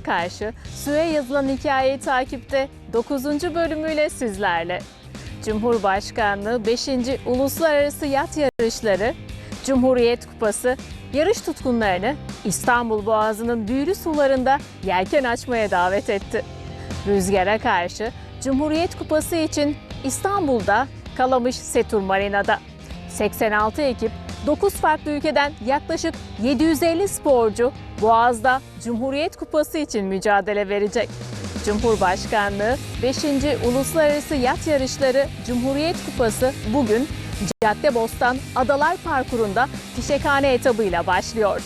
Karşı suya yazılan hikayeyi takipte 9. bölümüyle sizlerle. Cumhurbaşkanlığı 5. Uluslararası Yat Yarışları, Cumhuriyet Kupası, yarış tutkunlarını İstanbul Boğazı'nın büyülü sularında yelken açmaya davet etti. Rüzgara karşı Cumhuriyet Kupası için İstanbul'da Kalamış Setur Marina'da 86 ekip 9 farklı ülkeden yaklaşık 750 sporcu Boğaz'da Cumhuriyet Kupası için mücadele verecek. Cumhurbaşkanlığı 5. Uluslararası Yat Yarışları Cumhuriyet Kupası bugün Caddebostan Adalar Parkuru'nda fişekhane etabıyla başlıyor.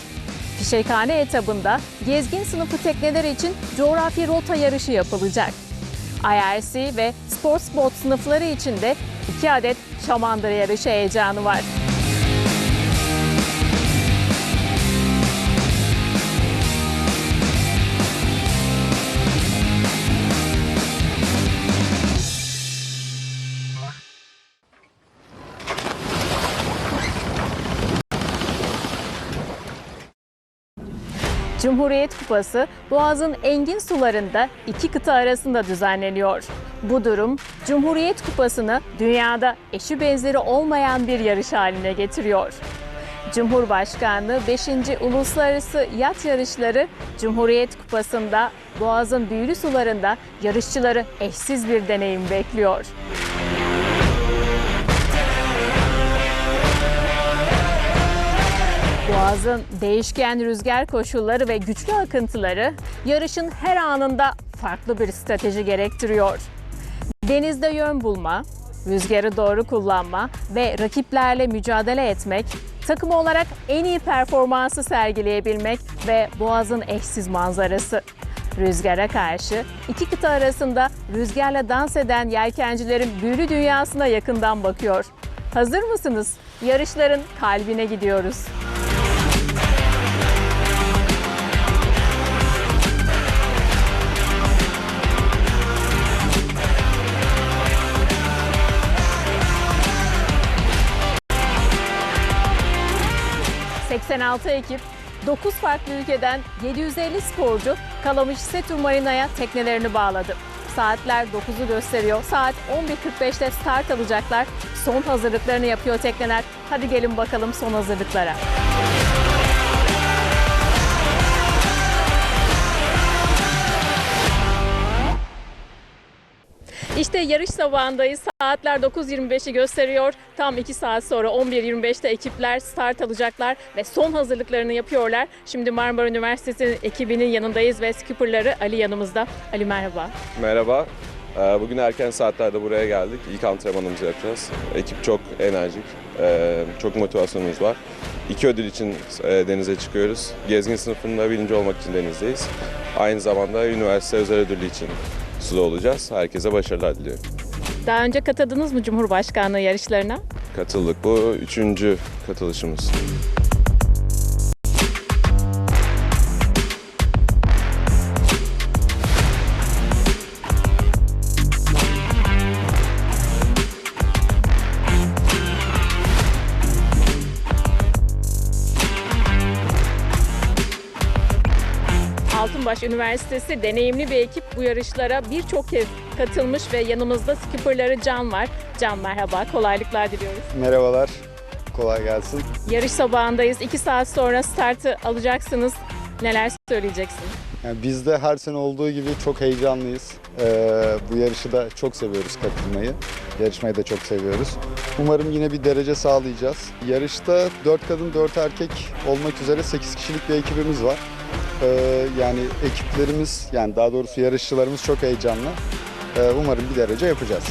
Fişekhane etabında gezgin sınıfı tekneler için coğrafi rota yarışı yapılacak. IRC ve Sports Boat sınıfları için de 2 adet şamandıra yarışı heyecanı var. Cumhuriyet Kupası Boğaz'ın engin sularında iki kıta arasında düzenleniyor. Bu durum Cumhuriyet Kupası'nı dünyada eşi benzeri olmayan bir yarış haline getiriyor. Cumhurbaşkanlığı 5. Uluslararası Yat Yarışları Cumhuriyet Kupası'nda Boğaz'ın büyülü sularında yarışçıları eşsiz bir deneyim bekliyor. Boğaz'ın değişken rüzgar koşulları ve güçlü akıntıları yarışın her anında farklı bir strateji gerektiriyor. Denizde yön bulma, rüzgarı doğru kullanma ve rakiplerle mücadele etmek, takım olarak en iyi performansı sergileyebilmek ve Boğaz'ın eşsiz manzarası. Rüzgara karşı iki kıta arasında rüzgarla dans eden yelkencilerin büyülü dünyasına yakından bakıyor. Hazır mısınız? Yarışların kalbine gidiyoruz. ...86 ekip, 9 farklı ülkeden 750 sporcu Kalamış Setur Marina'ya teknelerini bağladı. Saatler 9'u gösteriyor. Saat 11.45'te start alacaklar. Son hazırlıklarını yapıyor tekneler. Hadi gelin bakalım son hazırlıklara. İşte yarış sabahındayız. Saatler 9.25'i gösteriyor. Tam 2 saat sonra 11.25'te ekipler start alacaklar ve son hazırlıklarını yapıyorlar. Şimdi Marmara Üniversitesi ekibinin yanındayız ve skipperları Ali yanımızda. Ali merhaba. Merhaba. Ee, Bugün erken saatlerde buraya geldik. İlk antrenmanımızı yapacağız. Ekip çok enerjik, ee, çok motivasyonumuz var. İki ödül için e, denize çıkıyoruz. Gezgin sınıfında birinci olmak için denizdeyiz. Aynı zamanda üniversite özel ödülü için suda olacağız. Herkese başarılar diliyorum. Daha önce katıldınız mı Cumhurbaşkanlığı yarışlarına? Katıldık. Bu üçüncü katılışımız. Altınbaş Üniversitesi deneyimli bir ekip bu yarışlara birçok kez katılmış ve yanımızda skipperları Can var. Can merhaba, kolaylıklar diliyoruz. Merhabalar, kolay gelsin. Yarış sabahındayız. 2 saat sonra startı alacaksınız. Neler söyleyeceksin? Yani biz de her sene olduğu gibi çok heyecanlıyız. Ee, bu yarışı da çok seviyoruz katılmayı. Yarışmayı da çok seviyoruz. Umarım yine bir derece sağlayacağız. Yarışta 4 kadın 4 erkek olmak üzere 8 kişilik bir ekibimiz var. Ee, yani ekiplerimiz, yani daha doğrusu yarışçılarımız çok heyecanlı. Ee, umarım bir derece yapacağız.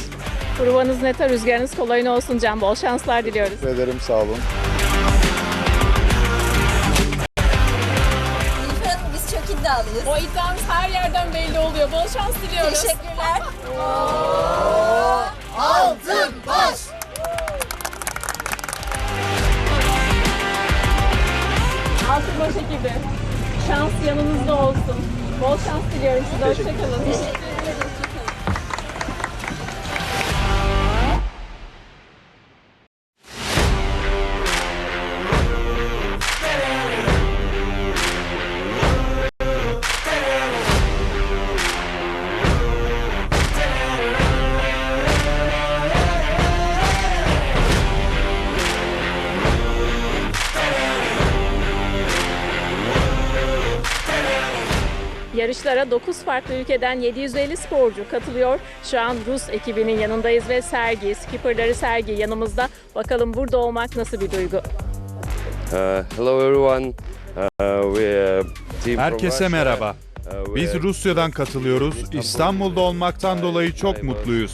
Provanız neta, rüzgarınız kolayın olsun Can. Bol şanslar diliyoruz. Teşekkür ederim, sağ olun. Nilüfer Hanım biz çok iddialıyız. O iddiamız her yerden belli oluyor. Bol şans diliyoruz. Teşekkürler. Altınbaş ekibi. Şans yanınızda olsun. Bol şans diliyorum size. Hoşçakalın. Yarışlara 9 farklı ülkeden 750 sporcu katılıyor. Şu an Rus ekibinin yanındayız ve Sergi, skipperları Sergi yanımızda. Bakalım burada olmak nasıl bir duygu? Uh, hello everyone. Uh, we, uh, team from Herkese merhaba. Uh, we Biz Rusya'dan katılıyoruz. İstanbul'da olmaktan dolayı çok mutluyuz.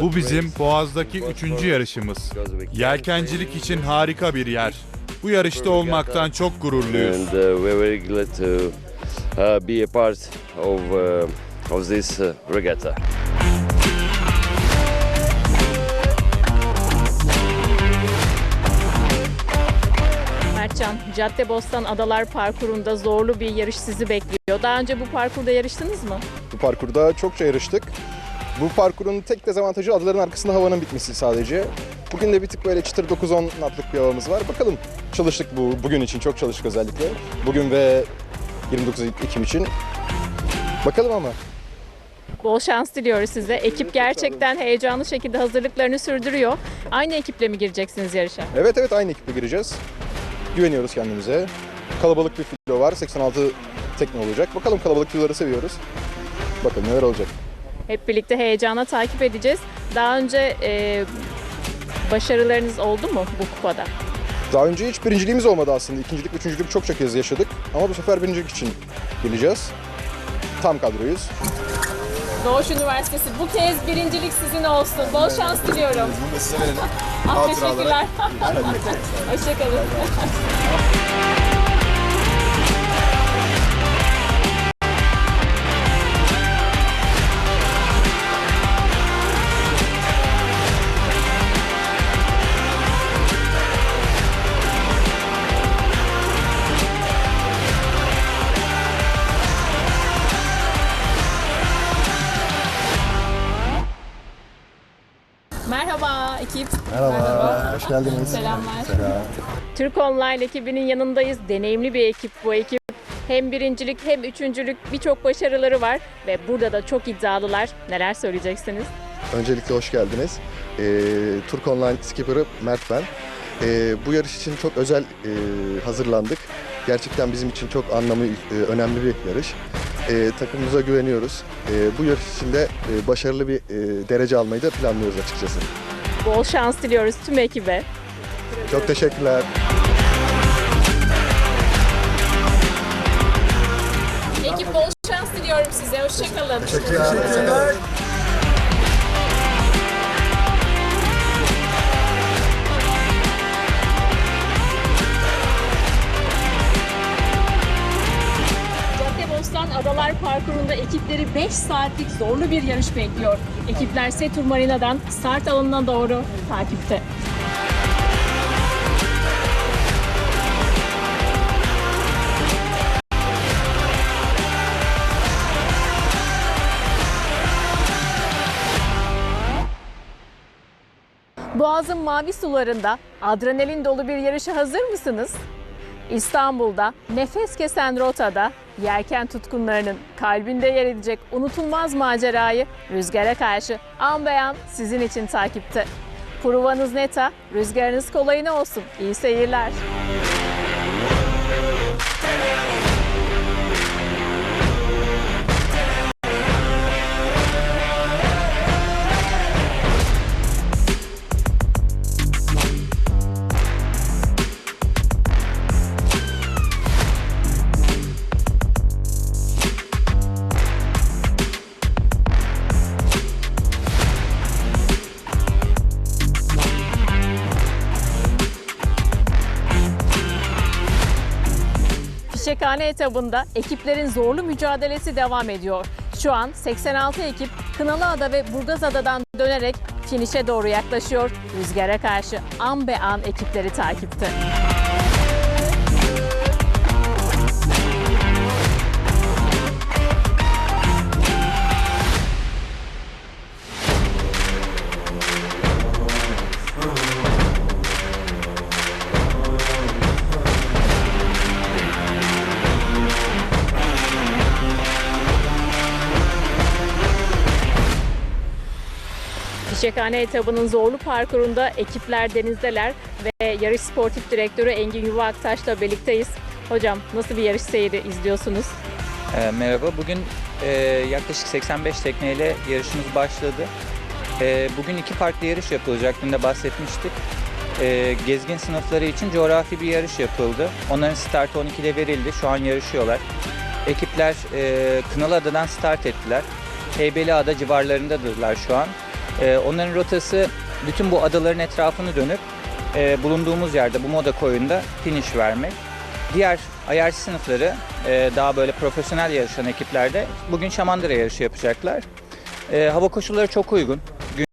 Bu bizim Boğaz'daki üçüncü yarışımız. Yelkencilik için harika bir yer. Bu yarışta olmaktan çok gururluyuz. Uh, be a part of uh, of this uh, regatta. Mertcan, Caddebostan Adalar parkurunda zorlu bir yarış sizi bekliyor. Daha önce bu parkurda yarıştınız mı? Bu parkurda çokça yarıştık. Bu parkurun tek dezavantajı adaların arkasında havanın bitmesi sadece. Bugün de bir tık böyle çıtır 9-10 knotlık bir havamız var. Bakalım çalıştık bu bugün için çok çalıştık özellikle. Bugün ve 29 Ekim için. Bakalım ama. Bol şans diliyoruz size. Ekip gerçekten heyecanlı şekilde hazırlıklarını sürdürüyor. Aynı ekiple mi gireceksiniz yarışa? Evet evet aynı ekiple gireceğiz. Güveniyoruz kendimize. Kalabalık bir filo var. 86 tekne olacak. Bakalım kalabalık filoları seviyoruz. Bakalım neler olacak. Hep birlikte heyecana takip edeceğiz. Daha önce e, başarılarınız oldu mu bu kupada? Daha önce hiç birinciliğimiz olmadı aslında. İkincilik, üçüncülük çok çok kez yaşadık. Ama bu sefer birincilik için geleceğiz. Tam kadroyuz. Doğuş Üniversitesi bu kez birincilik sizin olsun. Bol şans diliyorum. ah, teşekkürler. Hoşçakalın. Merhaba ekip. Merhaba. Hoş geldiniz. Selamlar. Türk Online ekibinin yanındayız. Deneyimli bir ekip bu ekip. Hem birincilik hem üçüncülük birçok başarıları var ve burada da çok iddialılar. Neler söyleyeceksiniz? Öncelikle hoş geldiniz. Ee, Turk Online Skipper'ı Mert ben. Ee, bu yarış için çok özel e, hazırlandık. Gerçekten bizim için çok anlamı e, önemli bir yarış. Ee, takımımıza güveniyoruz. Ee, bu yarış için de e, başarılı bir e, derece almayı da planlıyoruz açıkçası. Bol şans diliyoruz tüm ekibe. Çok teşekkürler. Ekip bol şans diliyorum size. Hoşçakalın. Caddebostan Adalar Parkuru'nda ekipleri 5 saatlik zorlu bir yarış bekliyor. Ekipler Setur Marina'dan start alanına doğru takipte. Boğaz'ın mavi sularında adrenalin dolu bir yarışa hazır mısınız? İstanbul'da nefes kesen rotada yelken tutkunlarının kalbinde yer edecek unutulmaz macerayı rüzgara karşı an beyan sizin için takipte. Provanız neta, rüzgarınız kolayına olsun. İyi seyirler. Fişekhane etabında ekiplerin zorlu mücadelesi devam ediyor. Şu an 86 ekip Kınalıada ve Burgazada'dan dönerek finişe doğru yaklaşıyor. Rüzgara karşı an be an ekipleri takipte. Fişekhane etabının zorlu parkurunda ekipler denizdeler ve yarış sportif direktörü Engin Yuva Aktaş'la birlikteyiz. Hocam nasıl bir yarış seyri izliyorsunuz? Ee, merhaba. Bugün e, yaklaşık 85 tekneyle yarışımız başladı. E, bugün iki farklı yarış yapılacak. Dün de bahsetmiştik. E, gezgin sınıfları için coğrafi bir yarış yapıldı. Onların startı 12'de verildi. Şu an yarışıyorlar. Ekipler e, Kınalıada'dan start ettiler. Heybeliada civarlarındadırlar şu an. E, onların rotası bütün bu adaların etrafını dönüp e, bulunduğumuz yerde bu moda koyunda finish vermek. Diğer IRC sınıfları e, daha böyle profesyonel yarışan ekiplerde bugün Şamandıra yarışı yapacaklar. E, hava koşulları çok uygun.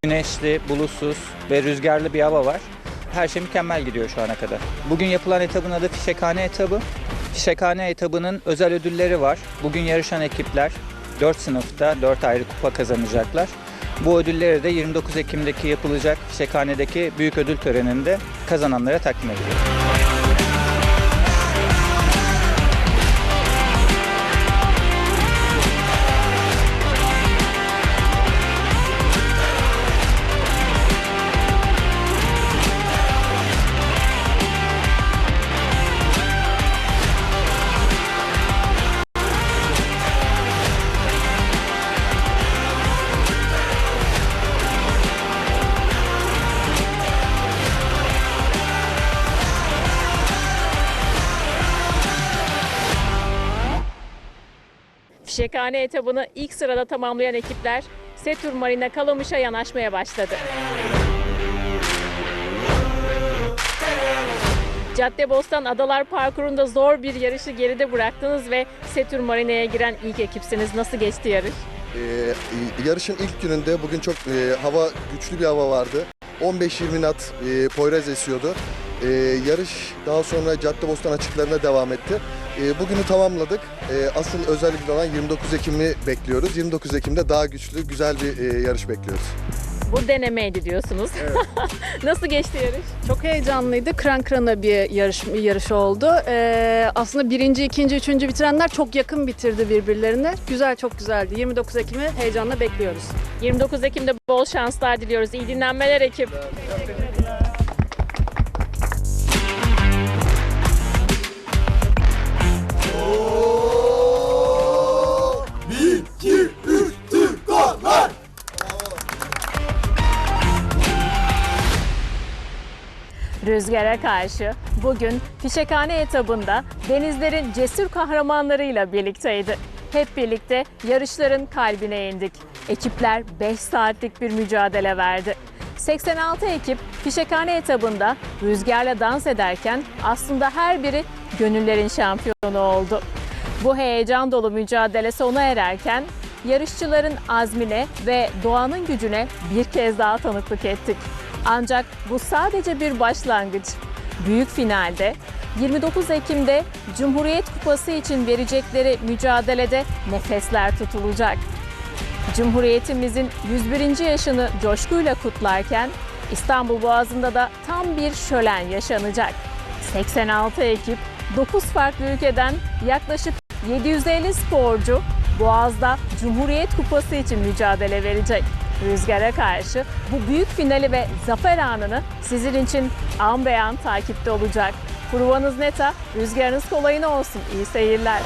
Güneşli, bulutsuz ve rüzgarlı bir hava var. Her şey mükemmel gidiyor şu ana kadar. Bugün yapılan etabın adı Fişekhane etabı. Fişekhane etabının özel ödülleri var. Bugün yarışan ekipler 4 sınıfta 4 ayrı kupa kazanacaklar. Bu ödülleri de 29 Ekim'deki yapılacak Fişekhane'deki büyük ödül töreninde kazananlara takdim edilir. Fişekhane etabını ilk sırada tamamlayan ekipler Setur Marina Kalamış'a yanaşmaya başladı. Caddebostan Adalar Parkuru'nda zor bir yarışı geride bıraktınız ve Setur Marina'ya giren ilk ekipsiniz. Nasıl geçti yarış? Ee, yarışın ilk gününde bugün çok e, hava güçlü bir hava vardı. 15-20 knot e, Poyraz esiyordu. E, yarış daha sonra Caddebostan açıklarına devam etti. E, bugünü tamamladık. E, asıl özellikle olan 29 Ekim'i bekliyoruz. 29 Ekim'de daha güçlü, güzel bir e, yarış bekliyoruz. Bu denemeydi diyorsunuz. Nasıl geçti yarış? Çok heyecanlıydı. Kran kırana bir yarış, yarış oldu. Ee, aslında birinci, ikinci, üçüncü bitirenler çok yakın bitirdi birbirlerine. Güzel, çok güzeldi. 29 Ekim'i heyecanla bekliyoruz. 29 Ekim'de bol şanslar diliyoruz. İyi dinlenmeler ekip. Rüzgara karşı bugün Fişekhane etabında denizlerin cesur kahramanlarıyla birlikteydi. Hep birlikte yarışların kalbine indik. Ekipler 5 saatlik bir mücadele verdi. 86 ekip Fişekhane etabında rüzgarla dans ederken aslında her biri gönüllerin şampiyonu oldu. Bu heyecan dolu mücadele sona ererken yarışçıların azmine ve doğanın gücüne bir kez daha tanıklık ettik. Ancak bu sadece bir başlangıç. Büyük finalde 29 Ekim'de Cumhuriyet Kupası için verecekleri mücadelede nefesler tutulacak. Cumhuriyetimizin 101. yaşını coşkuyla kutlarken İstanbul Boğazı'nda da tam bir şölen yaşanacak. 86 ekip 9 farklı ülkeden yaklaşık 750 sporcu Boğaz'da Cumhuriyet Kupası için mücadele verecek. Rüzgara karşı bu büyük finali ve zafer anını sizin için an beyan takipte olacak. Provanız neta, rüzgarınız kolayına olsun. İyi seyirler.